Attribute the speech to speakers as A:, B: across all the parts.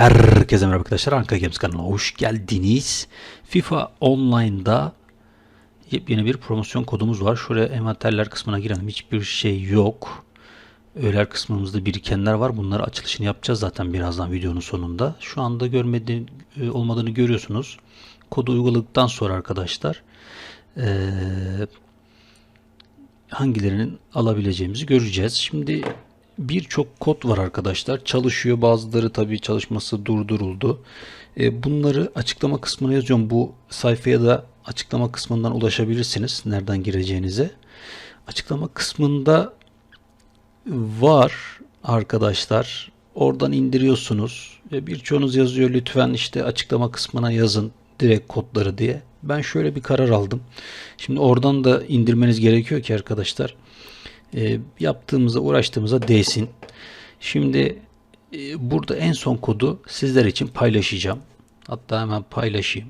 A: Herkese merhaba arkadaşlar. Anka Games kanalına hoş geldiniz. FIFA Online'da yepyeni bir promosyon kodumuz var. Şuraya envanterler kısmına girelim. Hiçbir şey yok. Öğeler kısmımızda birikenler var. Bunları açılışını yapacağız zaten birazdan videonun sonunda. Şu anda görmediğin e, olmadığını görüyorsunuz. Kodu uyguladıktan sonra arkadaşlar eee hangilerinin alabileceğimizi göreceğiz. Şimdi birçok kod var arkadaşlar. Çalışıyor. Bazıları tabii çalışması durduruldu. E, bunları açıklama kısmına yazıyorum. Bu sayfaya da açıklama kısmından ulaşabilirsiniz. Nereden gireceğinize. Açıklama kısmında var arkadaşlar. Oradan indiriyorsunuz. Birçoğunuz yazıyor lütfen işte açıklama kısmına yazın direkt kodları diye. Ben şöyle bir karar aldım. Şimdi oradan da indirmeniz gerekiyor ki arkadaşlar e, yaptığımıza uğraştığımıza değsin. Şimdi e, burada en son kodu sizler için paylaşacağım. Hatta hemen paylaşayım.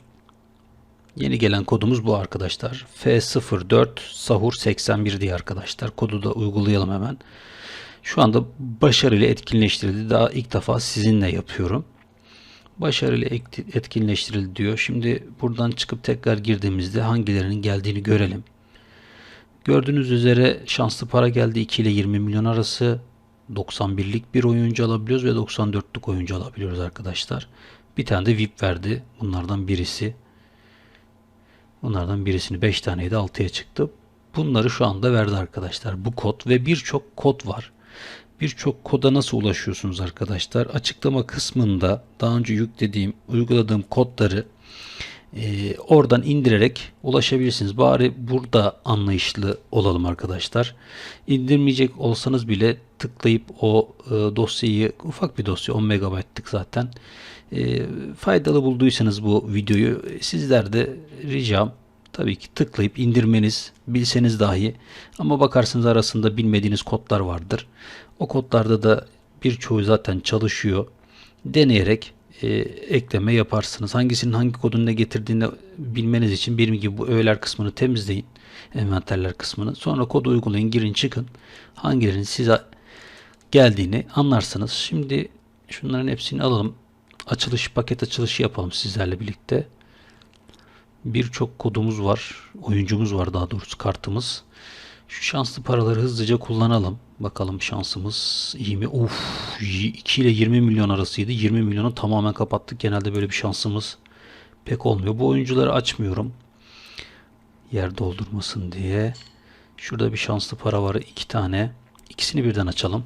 A: Yeni gelen kodumuz bu arkadaşlar. F04 sahur 81 diye arkadaşlar. Kodu da uygulayalım hemen. Şu anda başarıyla etkinleştirildi. Daha ilk defa sizinle yapıyorum. Başarıyla etkinleştirildi diyor. Şimdi buradan çıkıp tekrar girdiğimizde hangilerinin geldiğini görelim. Gördüğünüz üzere şanslı para geldi 2 ile 20 milyon arası. 91'lik bir oyuncu alabiliyoruz ve 94'lük oyuncu alabiliyoruz arkadaşlar. Bir tane de VIP verdi. Bunlardan birisi. Bunlardan birisini 5 taneydi 6'ya çıktı. Bunları şu anda verdi arkadaşlar. Bu kod ve birçok kod var. Birçok koda nasıl ulaşıyorsunuz arkadaşlar? Açıklama kısmında daha önce yüklediğim, uyguladığım kodları e, oradan indirerek ulaşabilirsiniz. Bari burada anlayışlı olalım arkadaşlar. İndirmeyecek olsanız bile tıklayıp o e, dosyayı ufak bir dosya 10 MB'lık zaten e, faydalı bulduysanız bu videoyu sizler de ricam tabii ki tıklayıp indirmeniz bilseniz dahi ama bakarsınız arasında bilmediğiniz kodlar vardır. O kodlarda da birçoğu zaten çalışıyor. Deneyerek e, ekleme yaparsınız. Hangisinin hangi kodunu ne getirdiğini bilmeniz için benim gibi bu öğeler kısmını temizleyin. Envanterler kısmını. Sonra kodu uygulayın, girin, çıkın. Hangilerinin size geldiğini anlarsınız. Şimdi şunların hepsini alalım. Açılış, paket açılışı yapalım sizlerle birlikte. Birçok kodumuz var. Oyuncumuz var daha doğrusu kartımız. Şu şanslı paraları hızlıca kullanalım. Bakalım şansımız iyi mi? Uf, 2 ile 20 milyon arasıydı. 20 milyonu tamamen kapattık. Genelde böyle bir şansımız pek olmuyor. Bu oyuncuları açmıyorum. Yer doldurmasın diye. Şurada bir şanslı para var. iki tane. İkisini birden açalım.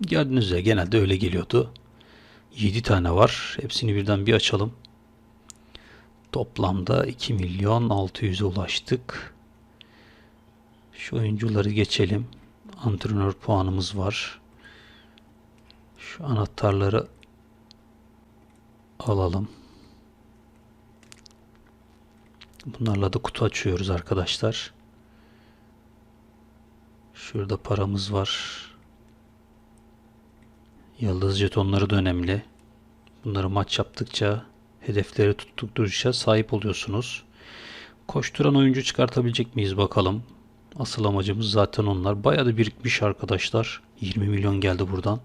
A: Gördüğünüz üzere genelde öyle geliyordu. 7 tane var. Hepsini birden bir açalım. Toplamda 2 milyon 600'e ulaştık. Şu oyuncuları geçelim. Antrenör puanımız var. Şu anahtarları alalım. Bunlarla da kutu açıyoruz arkadaşlar. Şurada paramız var. Yıldız jetonları da önemli. Bunları maç yaptıkça hedefleri tuttukça sahip oluyorsunuz. Koşturan oyuncu çıkartabilecek miyiz bakalım. Asıl amacımız zaten onlar. Bayağı da birikmiş arkadaşlar. 20 milyon geldi buradan.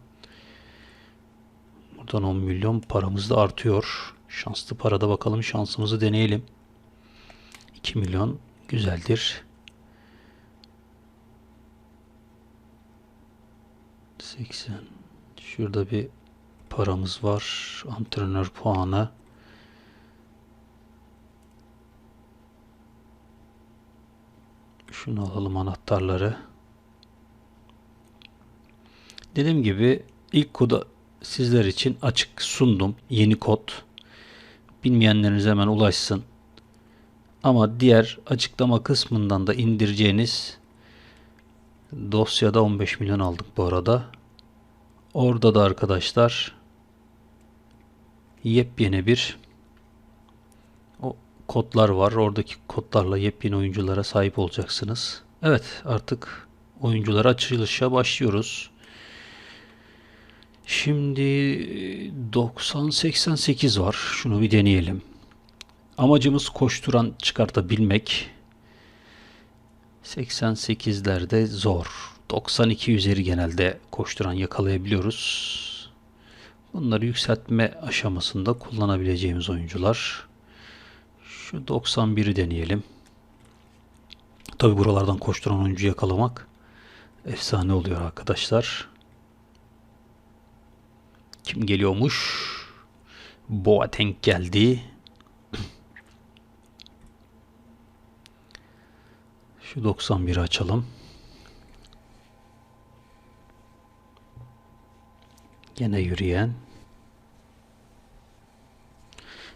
A: Buradan 10 milyon paramız da artıyor. Şanslı parada bakalım şansımızı deneyelim. 2 milyon güzeldir. 80 Şurada bir paramız var. Antrenör puanı. Şunu alalım anahtarları. Dediğim gibi ilk kodu sizler için açık sundum. Yeni kod. Bilmeyenleriniz hemen ulaşsın. Ama diğer açıklama kısmından da indireceğiniz dosyada 15 milyon aldık bu arada. Orada da arkadaşlar yepyeni bir kodlar var. Oradaki kodlarla yepyeni oyunculara sahip olacaksınız. Evet artık oyunculara açılışa başlıyoruz. Şimdi 90-88 var. Şunu bir deneyelim. Amacımız koşturan çıkartabilmek. 88'lerde zor. 92 üzeri genelde koşturan yakalayabiliyoruz. Bunları yükseltme aşamasında kullanabileceğimiz oyuncular. Şu 91'i deneyelim. Tabi buralardan koşturan oyuncu yakalamak efsane oluyor arkadaşlar. Kim geliyormuş? Boateng geldi. Şu 91'i açalım. Gene yürüyen.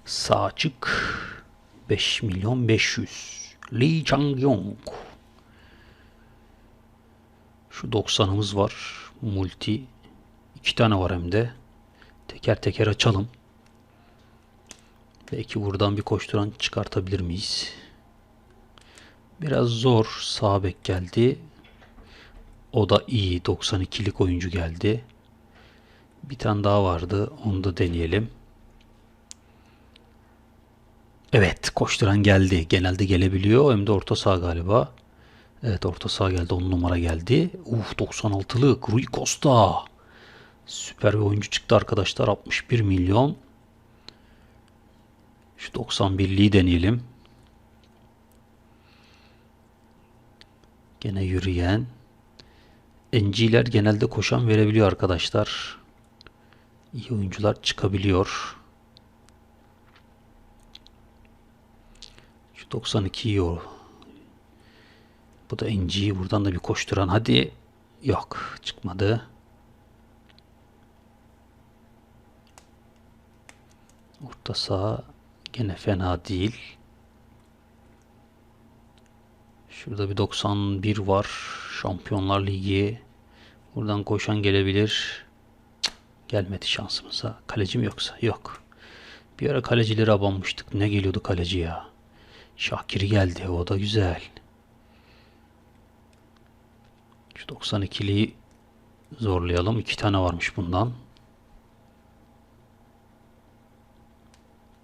A: Sağ açık. 5 milyon 500. Lee Chang-yong. Şu 90'ımız var. Multi. iki tane var hem de. Teker teker açalım. Belki buradan bir koşturan çıkartabilir miyiz? Biraz zor. Sağ bek geldi. O da iyi. 92'lik oyuncu geldi. Bir tane daha vardı. Onu da deneyelim. Evet. Koşturan geldi. Genelde gelebiliyor. Hem de orta saha galiba. Evet orta saha geldi. 10 numara geldi. Uf 96'lık. Rui Costa. Süper bir oyuncu çıktı arkadaşlar. 61 milyon. Şu 91'liği deneyelim. Gene yürüyen. NG'ler genelde koşan verebiliyor arkadaşlar. İyi oyuncular çıkabiliyor. Şu 92 euro. Bu da NG. Buradan da bir koşturan. Hadi. Yok. Çıkmadı. Orta saha gene fena değil. Şurada bir 91 var. Şampiyonlar Ligi. Buradan koşan gelebilir. gelmedi şansımıza. Kaleci mi yoksa? Yok. Bir ara kalecileri abanmıştık. Ne geliyordu kaleci ya? Şakir geldi. O da güzel. Şu 92'liyi zorlayalım. İki tane varmış bundan.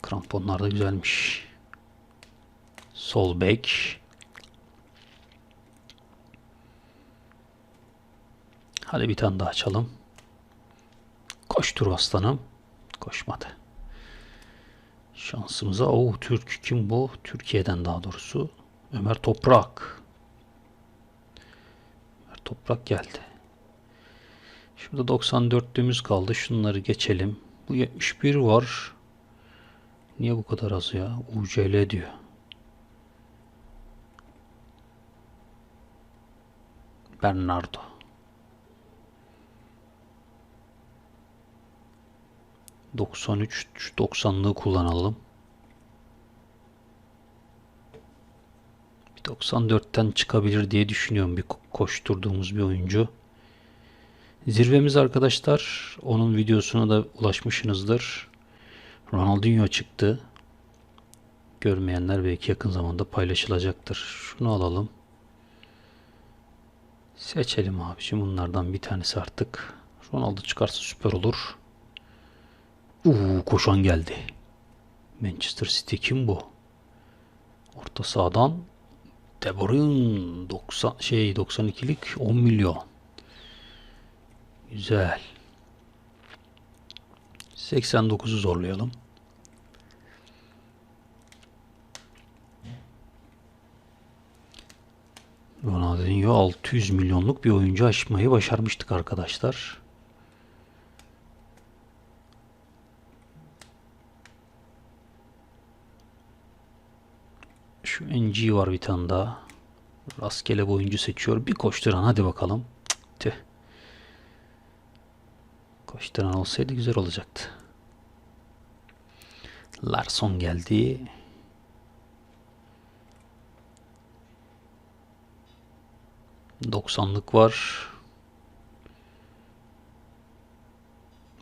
A: Kramponlar da güzelmiş. Sol bek. Hadi bir tane daha açalım. Koştur aslanım. Koşmadı. Şansımıza o Türk kim bu? Türkiye'den daha doğrusu. Ömer Toprak. Ömer Toprak geldi. Şurada 94'lüğümüz kaldı. Şunları geçelim. Bu 71 var. Niye bu kadar az ya? UCL diyor. Bernardo. Doksan üç, doksanlığı kullanalım. Bir 94'ten çıkabilir diye düşünüyorum bir koşturduğumuz bir oyuncu. Zirvemiz arkadaşlar. Onun videosuna da ulaşmışsınızdır. Ronaldinho çıktı. Görmeyenler belki yakın zamanda paylaşılacaktır. Şunu alalım. Seçelim abiciğim bunlardan bir tanesi artık. Ronaldo çıkarsa süper olur. Uuu koşan geldi. Manchester City kim bu? Orta sahadan De Bruyne 90 şey 92'lik 10 milyon. Güzel. 89'u zorlayalım. Ronaldinho 600 milyonluk bir oyuncu aşmayı başarmıştık arkadaşlar. Şu NG var bir tane daha. Rastgele bir oyuncu seçiyor. Bir koşturan hadi bakalım. Tüh. Koşturan olsaydı güzel olacaktı. Larson geldi. 90'lık var.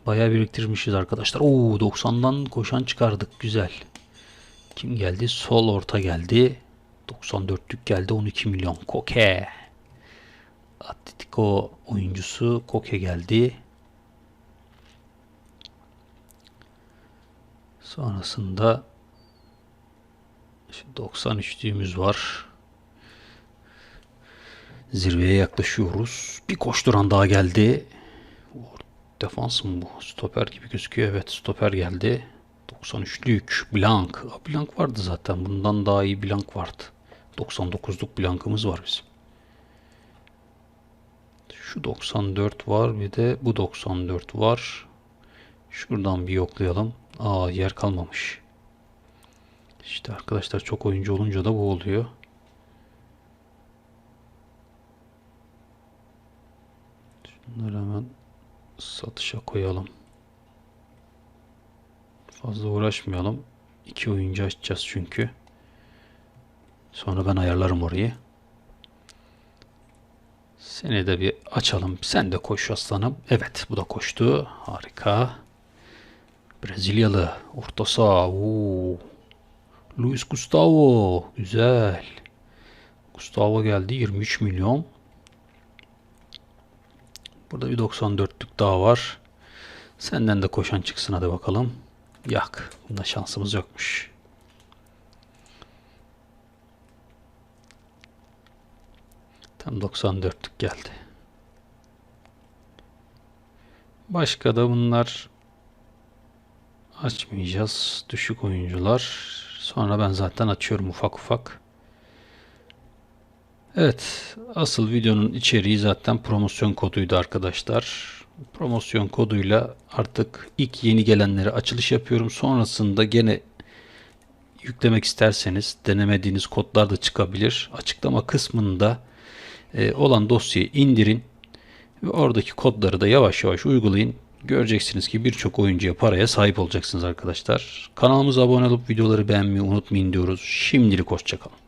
A: Bayağı biriktirmişiz arkadaşlar. Oo 90'dan koşan çıkardık. Güzel. Kim geldi? Sol orta geldi. 94'lük geldi. 12 milyon. Koke. Atletico oyuncusu Koke geldi. Sonrasında 93'lüğümüz var. Zirveye yaklaşıyoruz. Bir koşturan daha geldi. defans mı bu? Stoper gibi gözüküyor. Evet stoper geldi. 93'lük Blank. Blank vardı zaten. Bundan daha iyi Blank vardı. 99'luk Blank'ımız var bizim. Şu 94 var bir de bu 94 var. Şuradan bir yoklayalım. Aa yer kalmamış. İşte arkadaşlar çok oyuncu olunca da bu oluyor. Şunları hemen satışa koyalım. Fazla uğraşmayalım. İki oyuncu açacağız çünkü. Sonra ben ayarlarım orayı. Seni de bir açalım. Sen de koş aslanım. Evet bu da koştu. Harika. Brezilyalı. Orta saha. Oo. Luis Gustavo. Güzel. Gustavo geldi. 23 milyon. Burada bir 94'lük daha var. Senden de koşan çıksın hadi bakalım. Yak. Bunda şansımız yokmuş. Tam 94'lük geldi. Başka da bunlar açmayacağız. Düşük oyuncular. Sonra ben zaten açıyorum ufak ufak. Evet, asıl videonun içeriği zaten promosyon koduydu arkadaşlar. Promosyon koduyla artık ilk yeni gelenlere açılış yapıyorum. Sonrasında gene yüklemek isterseniz denemediğiniz kodlar da çıkabilir. Açıklama kısmında e, olan dosyayı indirin ve oradaki kodları da yavaş yavaş uygulayın. Göreceksiniz ki birçok oyuncuya paraya sahip olacaksınız arkadaşlar. Kanalımıza abone olup videoları beğenmeyi unutmayın diyoruz. Şimdilik hoşçakalın.